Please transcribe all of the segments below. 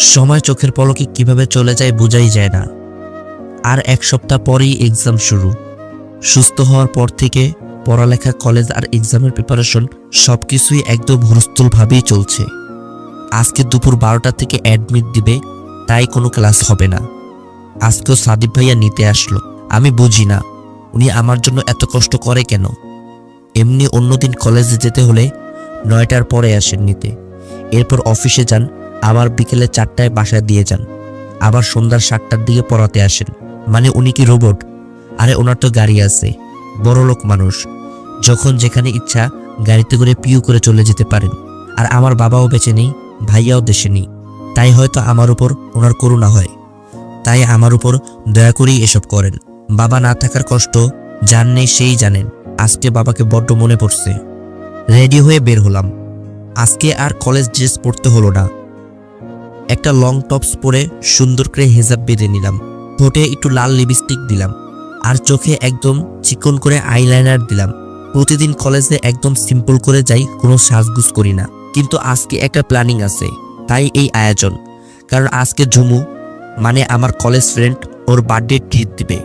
সময় চোখের পলকে কীভাবে চলে যায় বোঝাই যায় না। আর এক সপ্তাহ পরেই এক্সাম শুরু। সুস্থ হওয়ার পর থেকে পড়ালেখা কলেজ আর এক্সামের প্রিপারেশন সব কিছুই একদম হুরস্থুলভাবেই চলছে। আজকে দুপুর বারোটা থেকে অ্যাডমিট দিবে, তাই কোনো ক্লাস হবে না। আজকেও সাদিব ভাইয়া নিতে আসলো। আমি বুঝি না, উনি আমার জন্য এত কষ্ট করে কেন? এমনি অন্যদিন কলেজে যেতে হলে নয়টার পরে আসেন নিতে। এরপর অফিসে যান আবার বিকেলে চারটায় বাসায় দিয়ে যান। আবার সন্ধ্যার সাতটার দিকে পড়াতে আসেন। মানে উনি কি রোবট? আরে ওনার তো গাড়ি আছে। বড় লোক মানুষ। যখন যেখানে ইচ্ছা গাড়িতে করে পিউ করে চলে যেতে পারেন। আর আমার বাবাও বেঁচে নেই, ভাইয়াও দেশে নেই। তাই হয়তো আমার উপর ওনার করুণা হয়। তাই আমার উপর দয়া করেই এসব করেন। বাবা না থাকার কষ্ট যার নেই সেই জানেন। আজকে বাবাকে বড্ড মনে পড়ছে। রেডি হয়ে বের হলাম। আজকে আর কলেজ ড্রেস পড়তে হলো না। একটা লং টপস পরে সুন্দর করে হেজাব বেঁধে নিলাম। ঠোঁটে একটু লাল লিপস্টিক দিলাম আর চোখে একদম চিকন করে আইলাইনার দিলাম। প্রতিদিন কলেজে একদম সিম্পল করে যাই, কোনো সাজগুজ করি না। কিন্তু আজকে একটা প্ল্যানিং আছে, তাই এই আয়োজন। কারণ আজকে ঝুমু মানে আমার কলেজ ফ্রেন্ড ওর বার্থডে ট্রিট দিবে।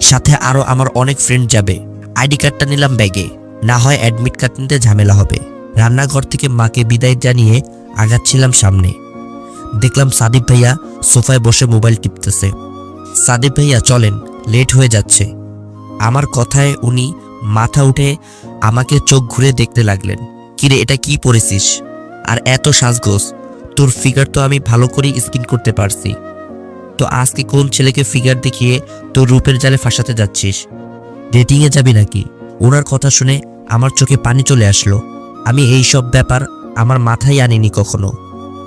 সাথে আরও আমার অনেক ফ্রেন্ড যাবে। আইডি কার্ডটা নিলাম ব্যাগে, না হয় অ্যাডমিট কার্ড নিতে ঝামেলা হবে। রান্নাঘর থেকে মাকে বিদায় জানিয়ে আগাচ্ছিলাম সামনে। দেখলাম সাদিব ভাইয়া সোফায় বসে মোবাইল টিপতেছে। সাদিব ভাইয়া, চলেন, লেট হয়ে যাচ্ছে। আমার কথায় উনি মাথা উঠে আমাকে চোখ ঘুরে দেখতে লাগলেন। কিরে, এটা কি পরেছিস আর এত সাজগোজ, তোর ফিগার তো আমি ভালো করেই স্কিন করতে পারছি। তো আজকে কোন ছেলেকে ফিগার দেখিয়ে তোর রূপের জালে ফাঁসাতে যাচ্ছিস? ডেটিংয়ে যাবি নাকি? ওনার কথা শুনে আমার চোখে পানি চলে আসলো। আমি এই সব ব্যাপার আমার মাথায় আনিনি কখনো।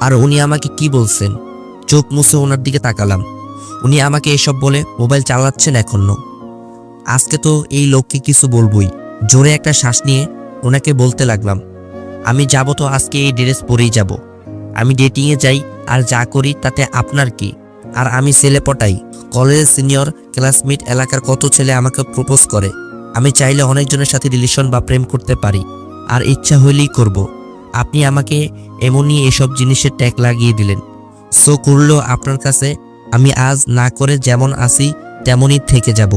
আর উনি আমাকে কি বলছেন? চোখ মুছে ওনার দিকে তাকালাম। উনি আমাকে এসব বলে মোবাইল চালাচ্ছেন এখনও। আজকে তো এই লোককে কিছু বলবই। জোরে একটা শ্বাস নিয়ে ওনাকে বলতে লাগলাম, আমি যাব তো আজকে এই ড্রেস পরেই যাব। আমি ডেটিংয়ে যাই আর যা করি তাতে আপনার কি? আর আমি ছেলে পটাই। কলেজের সিনিয়র, ক্লাসমেট এলাকার কত ছেলে আমাকে প্রপোজ করে। আমি চাইলে অনেকজনের সাথে রিলেশন বা প্রেম করতে পারি। আর ইচ্ছা হইলেই করব। আপনি আমাকে এমনই এসব জিনিসের ট্যাগ লাগিয়ে দিলেন। সো করলেও আপনার কাছে, আমি আজ না করে যেমন আসি তেমনই থেকে যাব।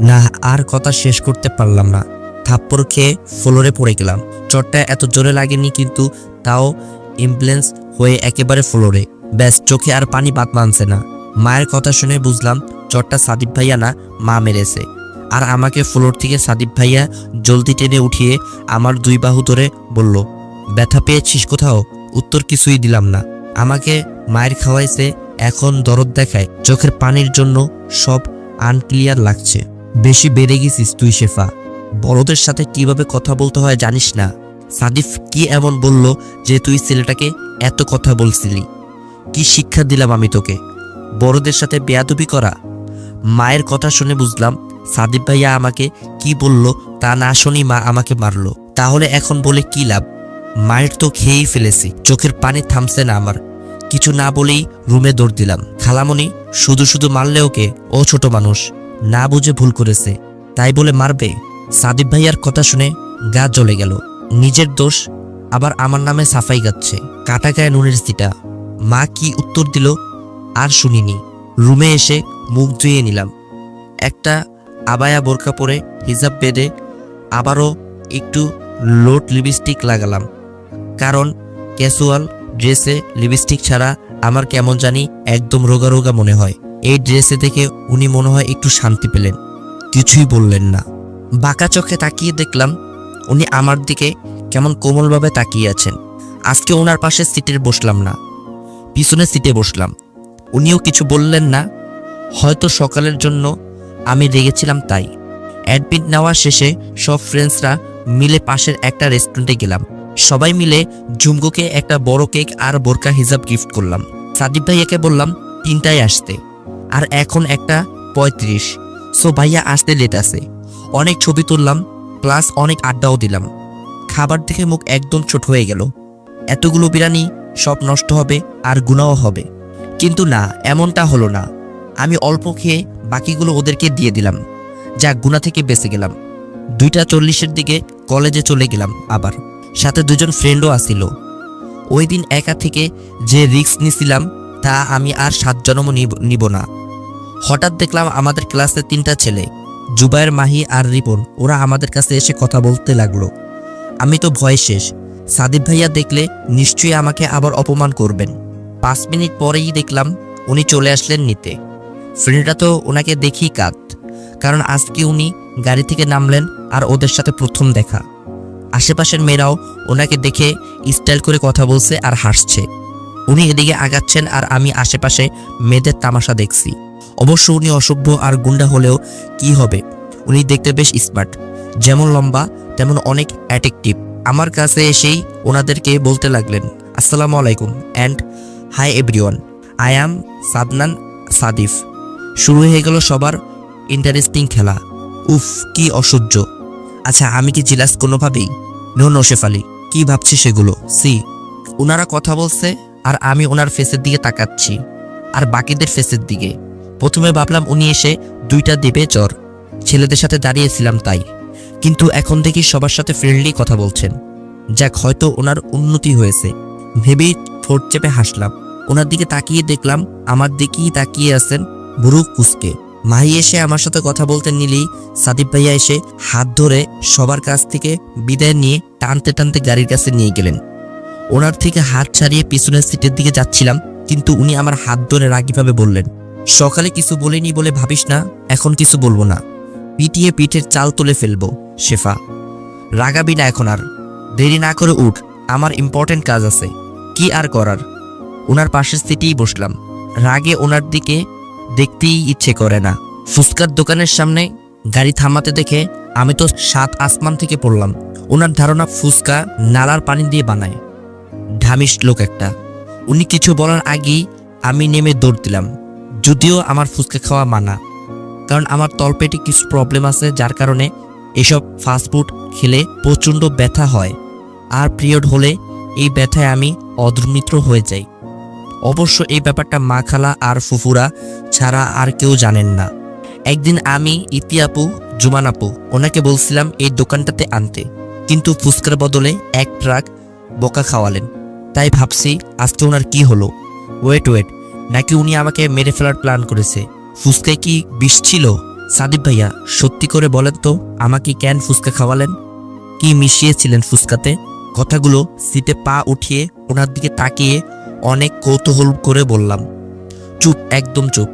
না, আর কথা শেষ করতে পারলাম না। থাপ্পড় খেয়ে ফ্লোরে পড়ে গেলাম। চটটা এত জোরে লাগেনি কিন্তু তাও ইমপ্লেন্স হয়ে একেবারে ফ্লোরে। ব্যাস, চোখে আর পানি বাত মানছে না। মায়ের কথা শুনে বুঝলাম, চটটা সাদিব ভাইয়া না, মা মেরেছে। আর আমাকে ফ্লোর থেকে সাদিব ভাইয়া জলদি টেনে উঠিয়ে আমার দুই বাহু ধরে বলল ব্যথা পেয়েছিস কোথাও? উত্তর কিছুই দিলাম না। আমাকে মায়ের খাওয়াইছে, এখন দরদ দেখায়, চোখের পানির জন্য সব আনক্লিয়ার লাগছে। বেশি বেড়ে গেছিস তুই, শেফা। বড়দের সাথে কীভাবে কথা বলতে হয় জানিস না। সাদিফ কি এমন বলল যে তুই ছেলেটাকে এত কথা বলছিলি? কি শিক্ষা দিলাম আমি তোকে? বড়দের সাথে বেয়াদবি করা? মায়ের কথা শুনে বুঝলাম সাদিব ভাইয়া আমাকে কি বলল তা না শুনি মা আমাকে মারলো। তাহলে এখন বলে কি লাভ? মায়ের তো খেয়েই ফেলেছি, চোখের পানি থামছে না আমার। কিছু না বলেই রুমে দৌড় দিলাম। খালামণি শুধু শুধু মারলে ওকে, ও ছোট মানুষ, না বুঝে ভুল করেছে। তাই বলে মারবে? সাদিব ভাইয়ার কথা শুনে গা জ্বলে গেল। নিজের দোষ আবার আমার নামে সাফাই গাচ্ছে। কাটা গায়ে নুনের সিটা। মা কি উত্তর দিল আর শুনিনি। রুমে এসে মুখ ধুয়ে নিলাম। একটা আবায়া বোরকা পরে হিজাব বেঁধে আবারও একটু লোট লিপস্টিক লাগালাম। কারণ ক্যাজুয়াল ড্রেসে লিপস্টিক ছাড়া আমার কেমন জানি একদম রোগা রোগা মনে হয়। এই ড্রেসে দেখে উনি মনে হয় একটু শান্তি পেলেন। কিছুই বললেন না। বাঁকা চোখে তাকিয়ে দেখলাম উনি আমার দিকে কেমন কোমলভাবে তাকিয়ে আছেন। আজকে ওনার পাশে সিটে বসলাম না। পিছনে সিটে বসলাম। উনিও কিছু বললেন না। হয়তো সকালের জন্য আমি রেগেছিলাম তাই। অ্যাডমিট নেওয়া শেষে সব ফ্রেন্ডসরা মিলে পাশের একটা রেস্টুরেন্টে গেলাম। সবাই মিলে জুমগুকে একটা বড় কেক আর বোরকা হিজাব গিফট করলাম। সাদিব ভাইয়াকে বললাম, তিনটায় আসতে। আর এখন একটা পঁয়ত্রিশ। সো ভাইয়া আসতে লেট আছে। অনেক ছবি তুললাম প্লাস অনেক আড্ডাও দিলাম। খাবার দেখে মুখ একদম ছোট হয়ে গেল। এতগুলো বিরিয়ানি সব নষ্ট হবে আর গুণাও হবে। কিন্তু না, এমনটা হলো না। আমি অল্প খেয়ে বাকিগুলো ওদেরকে দিয়ে দিলাম। যা গুণা থেকে বেঁচে গেলাম। দুইটা চল্লিশের দিকে কলেজে চলে গেলাম আবার। সাথে দুজন ফ্রেন্ডও আসিল ওই দিন একা থেকে যে রিস্ক নিছিলাম, তা আমি আর সাত জন্ম নিব- নিব না। হঠাৎ দেখলাম আমাদের ক্লাসে তিনটা ছেলে জুবায়ের মাহি আর রিপন, ওরা আমাদের কাছে এসে কথা বলতে লাগল। আমি তো ভয় শেষ। সাদিব ভাইয়া দেখলে নিশ্চয়ই আমাকে আবার অপমান করবেন। পাঁচ মিনিট পরেই দেখলাম উনি চলে আসলেন নিতে। ফ্রেন্ডরা তো ওনাকে দেখি কাত, কারণ আজকে উনি গাড়ি থেকে নামলেন আর ওদের সাথে প্রথম দেখা। আশেপাশের মেয়েরাও ওনাকে দেখে স্টাইল করে কথা বলছে আর হাসছে। উনি এদিকে আগাচ্ছেন আর আমি আশেপাশে মেয়েদের তামাশা দেখছি। অবশ্য উনি অসভ্য আর গুন্ডা হলেও কি হবে? উনি দেখতে বেশ স্মার্ট যেমন লম্বা, তেমন অনেক অ্যাট্রাকটিভ আমার কাছে এসেই ওনাদেরকে বলতে লাগলেন, আসসালামু আলাইকুম and hi everyone I am Sadnan Sadif. শুরু হয়ে গেল সবার ইন্টারেস্টিং খেলা। উফ, কি অসহ্য। আচ্ছা আমি কি জিলাস কোনোভাবেই? নো নশেফ আলী কি ভাবছি সেগুলো সি। ওনারা কথা বলছে, আর আমি ওনার ফেসের দিকে তাকাচ্ছি। আর বাকিদের ফেসের দিকে। প্রথমে ভাবলাম উনি এসে দুইটা দেবে চর। ছেলেদের সাথে দাঁড়িয়েছিলাম তাই। কিন্তু এখন দেখি সবার সাথে ফ্রেন্ডলি কথা বলছেন। যাক, হয়তো ওনার উন্নতি হয়েছে। ভেবেই ঠোঁট চেপে হাসলাম। ওনার দিকে তাকিয়ে দেখলাম, আমার দিকেই তাকিয়ে আছেন বুড়ো কুসকে। মাহি এসে আমার সাথে কথা বলতে নিলেই সাদিব ভাইয়া এসে হাত ধরে সবার কাছ থেকে বিদায় নিয়ে টানতে টানতে গাড়ির কাছে নিয়ে গেলেন। ওনার থেকে হাত ছাড়িয়ে পিছনের সিটের দিকে যাচ্ছিলাম, কিন্তু উনি আমার হাত ধরে রাগিভাবে বললেন, সকালে কিছু বলিনি বলে ভাবিস না, এখন কিছু বলব না। পিটিয়ে পিঠের চাল তুলে ফেলব, শেফা। রাগাবি না এখন আর। দেরি না করে উঠ, আমার ইম্পর্টেন্ট কাজ আছে। কি আর করার? ওনার পাশের সিটেই বসলাম। রাগে ওনার দিকে দেখতেই ইচ্ছে করে না। ফুচকার দোকানের সামনে গাড়ি থামাতে দেখে আমি তো সাত আসমান থেকে পড়লাম। ওনার ধারণা ফুচকা নালার পানি দিয়ে বানায়। ঢামিস লোক একটা। উনি কিছু বলার আগেই আমি নেমে দৌড় দিলাম। যদিও আমার ফুচকা খাওয়া মানা। কারণ আমার তলপেটে কিছু প্রবলেম আছে যার কারণে এসব ফাস্টফুড খেলে প্রচণ্ড ব্যথা হয়। আর পিরিয়ড হলে এই ব্যথায় আমি অদৃমিত্র হয়ে যাই। অবশ্য এই ব্যাপারটা মা খালা আর ফুফুরা ছাড়া আর কেউ জানেন না। একদিন আমি, ইতি আপু, জুমান আপু, ওনাকে বলছিলাম এই দোকানটাতে আনতে। কিন্তু ফুচকার বদলে এক ট্রাক বোকা খাওয়ালেন। তাই ভাবছি, আজকে ওনার কি হলো? ওয়েট ওয়েট, নাকি উনি আমাকে মেরে ফেলার প্ল্যান করেছে? ফুচকায় কি বিষ ছিল? সাদিব ভাইয়া, সত্যি করে বলেন তো, আমাকে কেন ফুচকা খাওয়ালেন? কি মিশিয়েছিলেন ফুচকাতে? কথাগুলো সিটে পা উঠিয়ে ওনার দিকে তাকিয়ে অনেক কৌতূহল করে বললাম, চুপ, একদম চুপ।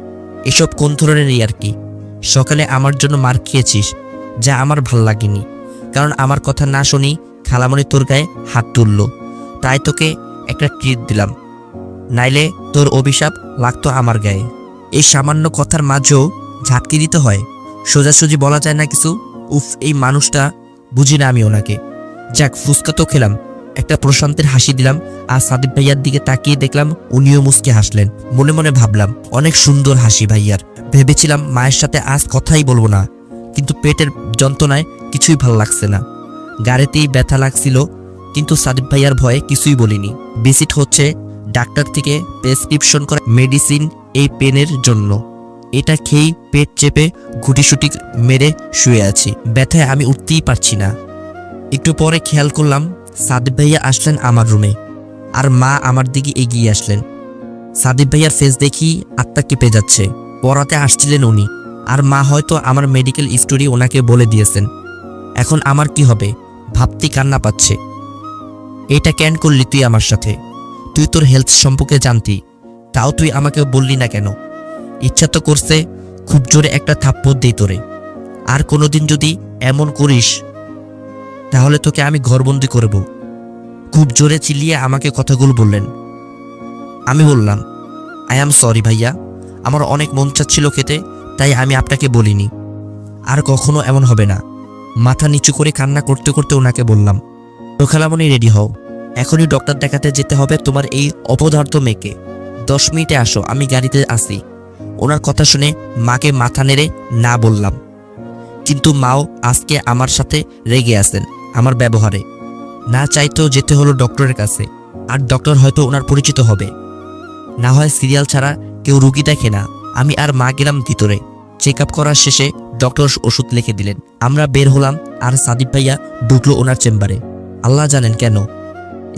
এসব কোন ধরনের আর কি? সকালে আমার জন্য মার খেয়েছিস, যা আমার ভালো লাগেনি। কারণ আমার কথা না শুনি খালামণি তোর গায়ে হাত তুলল। তাই তোকে একটা ট্রিট দিলাম। নাইলে তোর অভিশাপ লাগতো আমার গায়ে। এই সামান্য কথার মাঝেও ঝাটকি দিতে হয়। সোজাসুজি বলা যায় না কিছু। উফ, এই মানুষটা বুঝি না আমি ওনাকে। যাক, ফুচকা তো খেলাম। একটা প্রশান্তের হাসি দিলাম, আর সাদিব ভাইয়ার দিকে তাকিয়ে দেখলাম উনিও মুসকে হাসলেন। মনে মনে ভাবলাম, অনেক সুন্দর হাসি ভাইয়ার। ভেবেছিলাম মায়ের সাথে আজ কথাই বলব না, কিন্তু পেটের যন্ত্রণায় কিছুই ভালো লাগছে না। গাড়িতেই ব্যথা লাগছিল, কিন্তু সাদিব ভাইয়ার ভয়ে কিছুই বলিনি। ভিজিট হচ্ছে ডাক্তার থেকে প্রেসক্রিপশন করা মেডিসিন এই পেনের জন্য। এটা খেয়েই পেট চেপে ঘুটিসুটি মেরে শুয়ে আছি। ব্যথায় আমি উঠতেই পারছি না। একটু পরে খেয়াল করলাম সাদিব ভাইয়া আসলেন আমার রুমে, আর মা আমার দিকে এগিয়ে আসলেন। সাদিব ভাইয়ার ফেস দেখি আত্মা কেঁপে যাচ্ছে। পড়াতে আসছিলেন উনি, আর মা হয়তো আমার মেডিকেল স্টোরি ওনাকে বলে দিয়েছেন। এখন আমার কি হবে? ভাবতেই কান্না পাচ্ছে। এটা কেন করলি তুই আমার সাথে? তুই তোর হেলথ সম্পর্কে জানতি, তাও তুই আমাকে বললি না কেন? ইচ্ছা তো করছে খুব জোরে একটা থাপ্পড় দিই তোরে। আর কোনোদিন যদি এমন করিস তাহলে তোকে আমি ঘরবন্দি করব। খুব জোরে চিল্লিয়ে আমাকে কথাগুলো বললেন। আমি বললাম, আই অ্যাম সরি ভাইয়া, আমার অনেক মন চাচ্ছিল খেতে, তাই আমি আপনাকে বলিনি। আর কখনো এমন হবে না। মাথা নিচু করে কান্না করতে করতে ওনাকে বললাম প্রখালামনি রেডি হও। এখনই ডক্টর দেখাতে যেতে হবে তোমার এই অপদার্থ মেয়েকে। দশ মিনিটে আসো, আমি গাড়িতে আসি ওনার কথা শুনে মাকে মাথা নেড়ে না বললাম। কিন্তু মাও আজকে আমার সাথে রেগে আছেন। আমার ব্যবহারে। না চাইতেও যেতে হলো ডক্টরের কাছে, আর ডক্টর হয়তো ওনার পরিচিত হবে। না হয় সিরিয়াল ছাড়া কেউ রুগী দেখে না, আমি আর মা গেলাম ভিতরে। চেক আপ করার শেষে ডক্টর ওষুধ লিখে দিলেন। আমরা বের হলাম, আর সাদিব ভাইয়া ঢুকলো ওনার চেম্বারে। আল্লাহ জানেন কেন।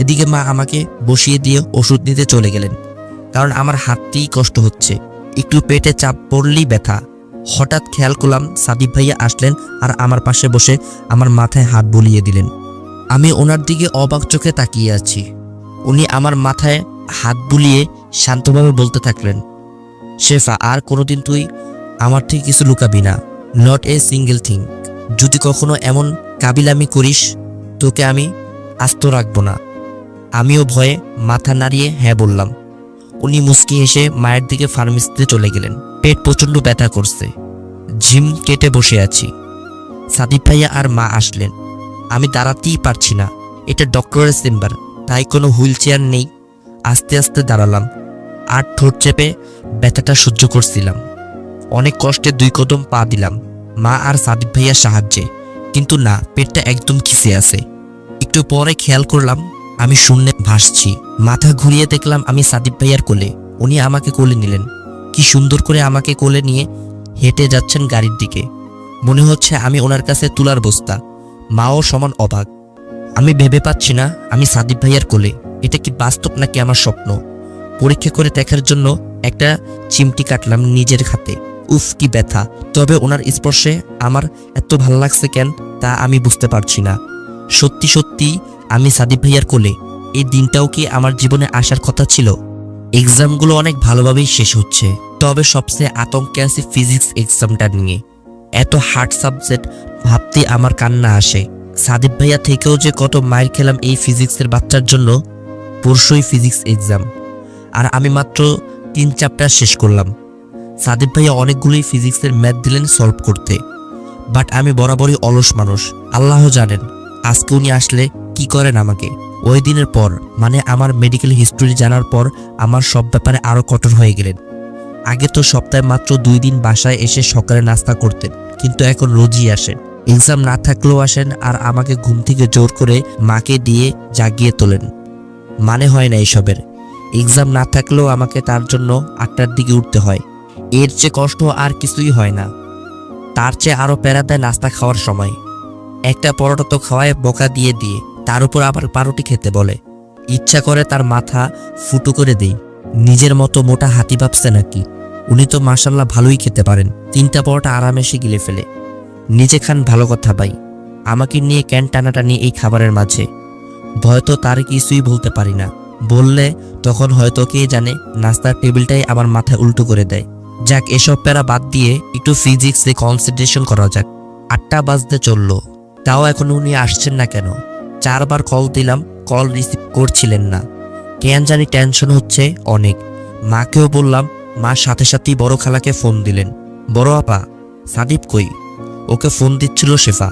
এদিকে মা আমাকে বসিয়ে দিয়ে ওষুধ নিতে চলে গেলেন, কারণ আমার হাতটিই কষ্ট হচ্ছে। একটু পেটে চাপ পড়লেই ব্যথা। হঠাৎ খেয়াল করলাম সাদিব ভাইয়া আসলেন আর আমার পাশে বসে আমার মাথায় হাত বুলিয়ে দিলেন। আমি ওনার দিকে অবাক চোখে তাকিয়ে আছি। উনি আমার মাথায় হাত বুলিয়ে শান্তভাবে বলতে থাকলেন, শেফা, আর কোনোদিন তুই আমার থেকে কিছু লুকাবি না। নট এ সিঙ্গেল থিং যদি কখনো এমন কাবিলামি করিস, তোকে আমি আস্ত রাখব না। আমিও ভয়ে মাথা নাড়িয়ে হ্যাঁ বললাম। উনি মুচকি এসে মায়ের দিকে ফার্মেসিতে চলে গেলেন। পেট প্রচণ্ড ব্যথা করছে। ঝিম কেটে বসে আছি। সাদিব ভাইয়া আর মা আসলেন। আমি দাঁড়াতেই পারছি না। এটা ডক্টরের চেম্বার, তাই কোনো হুইল চেয়ার নেই। আস্তে আস্তে দাঁড়ালাম। আর ঠোঁট চেপে ব্যথাটা সহ্য করছিলাম। অনেক কষ্টে দুই কদম পা দিলাম, মা আর সাদিক ভাইয়ার সাহায্যে। কিন্তু না, পেটটা একদম খিসে আছে। একটু পরে খেয়াল করলাম আমি শূন্যে ভাসছি। মাথা ঘুরিয়ে দেখলাম আমি সাদিব ভাইয়ার কোলে। উনি আমাকে কোলে নিলেন। কি সুন্দর করে আমাকে কোলে নিয়ে হেঁটে যাচ্ছেন গাড়ির দিকে। মনে হচ্ছে আমি ওনার কাছে তুলার বস্তা। মাও সমান অবাক। আমি ভেবে পাচ্ছি না আমি সাদিব ভাইয়ার কোলে। এটা কি বাস্তব নাকি আমার স্বপ্ন? পরীক্ষা করে দেখার জন্য একটা চিমটি কাটলাম নিজের হাতে। উফ, কি ব্যথা। তবে ওনার স্পর্শে আমার এত ভালো লাগছে কেন তা আমি বুঝতে পারছি না। সত্যি সত্যি আমি সাদিব ভাইয়ার কোলে এই দিনটাও কি আমার জীবনে আসার কথা ছিল? এক্সামগুলো অনেক ভালোভাবেই শেষ হচ্ছে। তবে সবচেয়ে আতঙ্কে আছে ফিজিক্স এক্সামটা নিয়ে। এত হার্ড সাবজেক্ট ভাবতে আমার কান্না আসে। সাদিব ভাইয়া থেকেও যে কত মাইল খেলাম এই ফিজিক্সের বাচ্চার জন্য পরশুই ফিজিক্স এক্সাম। আর আমি মাত্র তিন চ্যাপ্টার শেষ করলাম। সাদিব ভাইয়া অনেকগুলোই ফিজিক্সের ম্যাথ দিলেন সলভ করতে। বাট আমি বরাবরই অলস মানুষ আল্লাহ জানেন, আজকে উনি আসলে কি করেন আমাকে? ওই দিনের পর মানে আমার মেডিকেল হিস্টোরি জানার পর, আমার সব ব্যাপারে আরও কঠোর হয়ে গেলেন। আগে তো সপ্তাহে মাত্র দুই দিন বাসায় এসে সকালে নাস্তা করতেন, কিন্তু এখন রোজই আসেন। এক্সাম না থাকলেও আসেন আর আমাকে ঘুম থেকে জোর করে মাকে দিয়ে জাগিয়ে তোলেন। মানে হয় না এসবের। এক্সাম না থাকলেও আমাকে তার জন্য আটটার দিকে উঠতে হয়। এর চেয়ে কষ্ট আর কিছুই হয় না। তার চেয়ে আরও প্যারা দেয় নাস্তা খাওয়ার সময়। একটা পরোটা তো খাওয়ায় বকা দিয়ে দিয়ে। তার উপর আবার পারোটি খেতে বলে। ইচ্ছা করে তার মাথা ফুটো করে দেই। নিজের মতো মোটা হাতি ভাবছে নাকি? উনি তো মাসাল্লাহ ভালোই খেতে পারেন। তিনটা পরোটা আরামেসে গিলে ফেলে। নিজে খান ভালো কথা ভাই। আমাকে নিয়ে ক্যান টানাটানি এই খাবারের মাঝে। ভয় তো তার কিছুই বলতে পারি না। বললে তখন হয়তো কে জানে নাস্তার টেবিলটাই আমার মাথায় উল্টো করে দেয়। যাক, এসব প্যারা বাদ দিয়ে একটু ফিজিক্সে কনসেন্ট্রেশন করা যাক। আটটা বাজতে চলল। তাও এখন উনি আসছেন না কেন? চারবার কল দিলাম কল রিসিভ করছিলেন না। কেন জানি টেনশন হচ্ছে অনেক। মাকেও বললাম, মা সাথে সাথেই বড় খালাকে ফোন দিলেন। বড় আপা, সাদিব কই? ওকে ফোন দিচ্ছিল শেফা।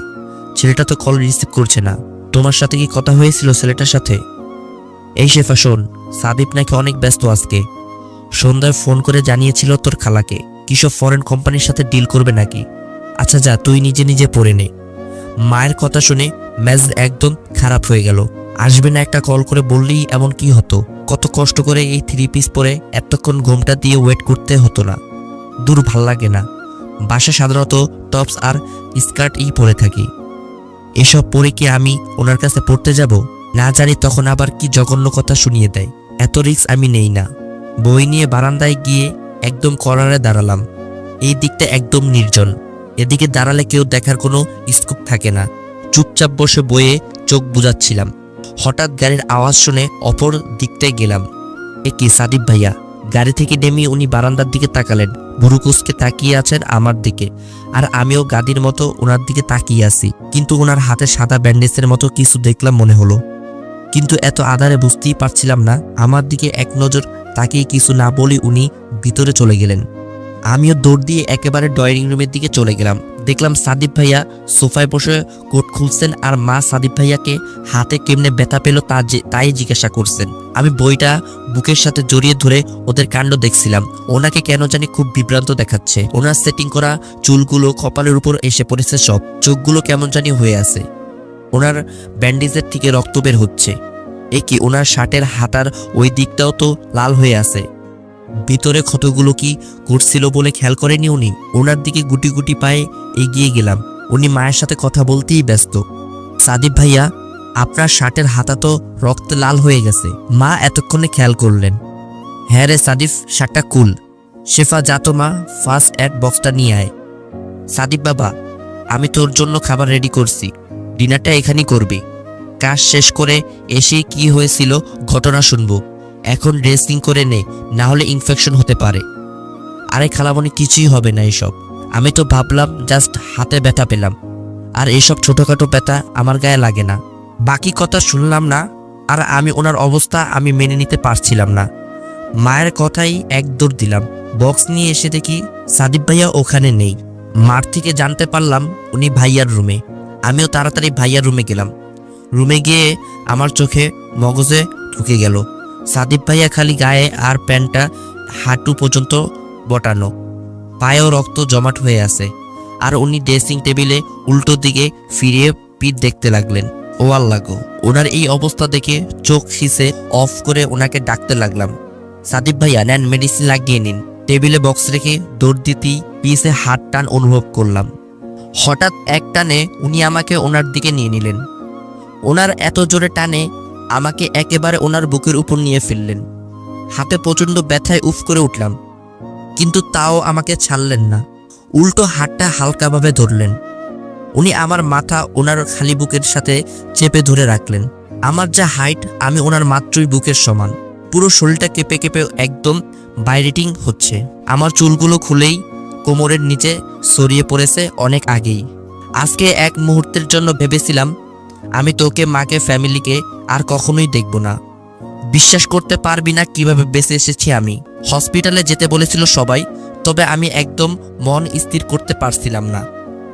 ছেলেটা তো কল রিসিভ করছে না। তোমার সাথে কি কথা হয়েছিল ছেলেটার সাথে? এই শেফা, শোন, সাদিব নাকি অনেক ব্যস্ত আজকে। সন্ধ্যায় ফোন করে জানিয়েছিল তোর খালাকে। কিসব ফরেন কোম্পানির সাথে ডিল করবে নাকি? আচ্ছা যা, তুই নিজে নিজে পড়ে নে। মায়ের কথা শুনে ম্যাজ একদম খারাপ হয়ে গেল। আসবে না একটা কল করে বললেই এমন কি হতো? কত কষ্ট করে এই থ্রি পিস পরে এতক্ষণ ঘুমটা দিয়ে ওয়েট করতে হতো না। দূর ভালো লাগে না। বাসা সাধারণত টপস আর স্কার্ট ই পরে থাকি। এসব পরে কি আমি ওনার কাছে পড়তে যাব? না জানি তখন আবার কি জঘন্য কথা শুনিয়ে দেয়। এত রিস্ক আমি নেই না। বই নিয়ে বারান্দায় গিয়ে একদম কর্নারে দাঁড়ালাম। এই দিকটা একদম নির্জন। এদিকে দাঁড়ালে কেউ দেখার কোনো স্কোপ থাকে না। চুপচাপ বসে বইয়ে চোখ বুঝাচ্ছিলাম হঠাৎ গাড়ির আওয়াজ শুনে অপর দিকটায় গেলাম। এ কি সাদিব ভাইয়া? গাড়ি থেকে নেমে উনি বারান্দার দিকে তাকালেন। বুরুকুসকে তাকিয়ে আছেন আমার দিকে। আর আমিও গাদির মতো ওনার দিকে তাকিয়ে আছি। কিন্তু ওনার হাতে সাদা ব্যান্ডেজের মতো কিছু দেখলাম মনে হলো। কিন্তু এত আধারে বুঝতেই পারছিলাম না, আমার দিকে এক নজর তাকিয়ে কিছু না বলে উনি ভিতরে চলে গেলেন। আমিও দৌড় দিয়ে একেবারে ড্রয়িং রুমের দিকে চলে গেলাম। দেখলাম সাদিব ভাইয়া সোফায় বসে কোট খুলছেন আর মা সাদিব ভাইয়াকে হাতে কেমনে ব্যথা পেল তা তাই জিজ্ঞাসা করছেন। আমি বইটা বুকের সাথে জড়িয়ে ধরে ওদের কাণ্ড দেখছিলাম। ওনাকে কেন জানি খুব বিভ্রান্ত দেখাচ্ছে। ওনার সেটিং করা চুলগুলো কপালের উপর এসে পড়েছে সব। চোখগুলো কেমন জানি হয়ে আছে। ওনার ব্যান্ডেজের থেকে রক্ত বের হচ্ছে। এ কি, ওনার শার্টের হাতার ওই দিকটাও তো লাল হয়ে আছে। ভিতরে ক্ষতগুলো কি করছিল বলে খেয়াল করেনি উনি। ওনার দিকে গুটি গুটি পায়ে এগিয়ে গেলাম। উনি মায়ের সাথে কথা বলতেই ব্যস্ত। সাদিব ভাইয়া, আপনার শার্টের হাতা তো রক্ত লাল হয়ে গেছে। মা এতক্ষণে খেয়াল করলেন। হ্যাঁ রে সাদিফ শার্টটা কুল। শেফা যা তো মা, ফার্স্ট অ্যাড বক্সটা নিয়ে আয়। সাদিফ বাবা, আমি তোর জন্য খাবার রেডি করছি। ডিনারটা এখানেই করবি। কাজ শেষ করে এসে কি হয়েছিল ঘটনা শুনব। এখন ড্রেসিং করে নে না হলে ইনফেকশন হতে পারে। আরে খালামণি, কিছুই হবে না এসব। আমি তো ভাবলাম জাস্ট হাতে ব্যথা পেলাম। আর এসব ছোটোখাটো ব্যথা আমার গায়ে লাগে না। বাকি কথা শুনলাম না, আর আমি ওনার অবস্থা আমি মেনে নিতে পারছিলাম না। মায়ের কথাই এক দিলাম। বক্স নিয়ে এসে দেখি সাদিব ভাইয়া ওখানে নেই। মার থেকে জানতে পারলাম উনি ভাইয়ার রুমে আমিও তাড়াতাড়ি ভাইয়ার রুমে গেলাম। রুমে গিয়ে আমার চোখে মগজে ঢুকে গেল। সাদিব ভাইয়া খালি গায়ে আর প্যান্টটা হাঁটু পর্যন্ত বটানো। পায়েও রক্ত জমাট হয়ে আছে। আর উনি ড্রেসিং টেবিলে উল্টো দিকে ফিরিয়ে পিঠ দেখতে লাগলেন। ও আল্লাহ গো, ওনার এই অবস্থা দেখে চোখ খিসে অফ করে ওনাকে ডাকতে লাগলাম। সাদিব ভাইয়া, নেন মেডিসিন লাগিয়ে নিন। টেবিলে বক্স রেখে দৌড় দিতেই পিসে হাত টান অনুভব করলাম। হঠাৎ এক টানে উনি আমাকে ওনার দিকে নিয়ে নিলেন। ওনার এত জোরে টানে আমাকে একেবারে ওনার বুকের উপর নিয়ে ফেললেন হাতে প্রচণ্ড ব্যথায় উফ করে উঠলাম, কিন্তু তাও আমাকে ছাড়লেন না। উল্টো হাতটা হালকাভাবে ধরলেন। উনি আমার মাথা ওনার খালি বুকের সাথে চেপে ধরে রাখলেন। আমার যা হাইট, আমি ওনার মাত্রই বুকের সমান। পুরো শরীরটা কেঁপে কেঁপে একদম বাইরেটিং হচ্ছে। আমার চুলগুলো খুলেই কোমরের নিচে সরিয়ে পড়েছে অনেক আগেই। আজকে এক মুহূর্তের জন্য ভেবেছিলাম আমি তোকে, মাকে ফ্যামিলিকে আর কখনোই দেখব না। বিশ্বাস করতে পারবি না কীভাবে বেঁচে এসেছি আমি। হসপিটালে যেতে বলেছিল সবাই, তবে আমি একদম মন স্থির করতে পারছিলাম না।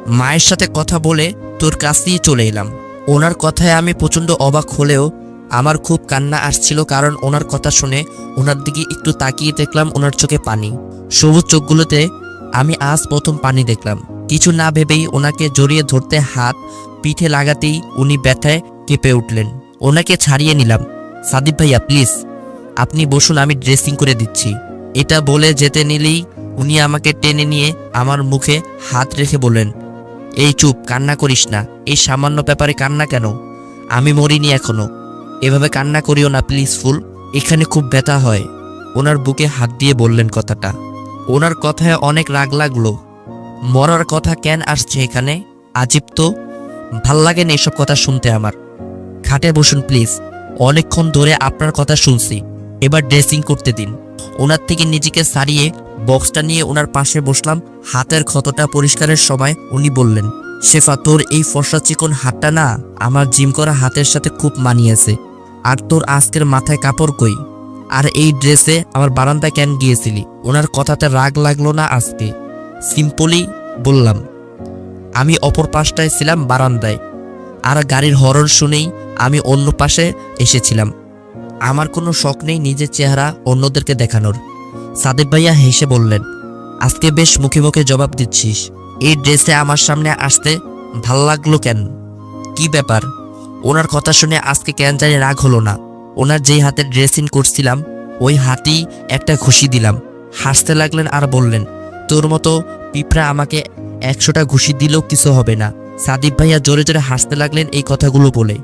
মায়ের সাথে কথা বলে তোর কাছেই চলে এলাম। ওনার কথায় আমি প্রচণ্ড অবাক হলেও আমার খুব কান্না আসছিল কারণ ওনার কথা শুনে ওনার দিকে একটু তাকিয়ে দেখলাম ওনার চোখে পানি। সবুজ চোখগুলোতে আমি আজ প্রথম পানি দেখলাম। কিছু না ভেবেই ওনাকে জড়িয়ে ধরতে হাত, পিঠে লাগাতেই উনি ব্যথায় কেঁপে উঠলেন। ওনাকে ছাড়িয়ে নিলাম। সাদিব ভাইয়া, প্লিজ, আপনি বসুন, আমি ড্রেসিং করে দিচ্ছি। এটা বলে যেতে নিলেই উনি আমাকে টেনে নিয়ে আমার মুখে হাত রেখে বললেন, এই চুপ, কান্না করিস না। এই সামান্য ব্যাপারে কান্না কেন? আমি মরিনি এখনও। এভাবে কান্না করিও না, প্লিজ, ফুল। এখানে খুব ব্যথা হয়। ওনার বুকে হাত দিয়ে বললেন কথাটা। ওনার কথায় অনেক রাগ লাগল। মরার কথা কেন আসছে এখানে? আজীব তো। ভালো লাগে না এসব কথা শুনতে আমার। খাটে বসুন, প্লিজ। অনেকক্ষণ ধরে আপনার কথা শুনছি। এবার ড্রেসিং করতে দিন। ওনার থেকে নিজেকে সারিয়ে বক্সটা নিয়ে ওনার পাশে বসলাম। হাতের ক্ষতটা পরিষ্কারের সময় উনি বললেন, শেফা, তোর এই ফর্সা চিকন হাতটা না আমার জিম করা হাতের সাথে খুব মানিয়েছে। আর তোর আজকের মাথায় কাপড় কই? আর এই ড্রেসে আমার বারান্দায় কেন গিয়েছিলি? ওনার কথাতে রাগ লাগল না আজকে। সিম্পলি বললাম, আমি অপর পাশটায় ছিলাম বারান্দায়। আর গাড়ির হরন শুনেই আমি অন্য পাশে এসেছিলাম। আমার কোনো শখ নেই নিজের চেহারা অন্যদেরকে দেখানোর। সাদেব ভাইয়া হেসে বললেন, আজকে বেশ মুখে মুখে জবাব দিচ্ছিস। এই ড্রেসে আমার সামনে আসতে ভালো লাগল কেন? কি ব্যাপার? ওনার কথা শুনে আজকে কেন জানি রাগ হলো না। ওনার যেই হাতে ড্রেসিং করছিলাম, ওই হাতেই একটা ঘুষি দিলাম। হাসতে লাগলেন আর বললেন তোর মতো পিঁপড়া আমাকে একশোটা ঘুষি দিলেও কিছু হবে না। সাদিব ভাইয়া জোরে জোরে হাসতে লাগলেন এই কথাগুলো বলে।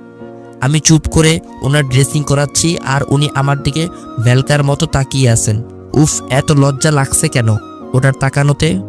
আমি চুপ করে ওনার ড্রেসিং করাচ্ছি আর উনি আমার দিকে ভ্যালকার মতো তাকিয়ে আছেন। উফ, এত লজ্জা লাগছে কেন? ওনার তাকানোতে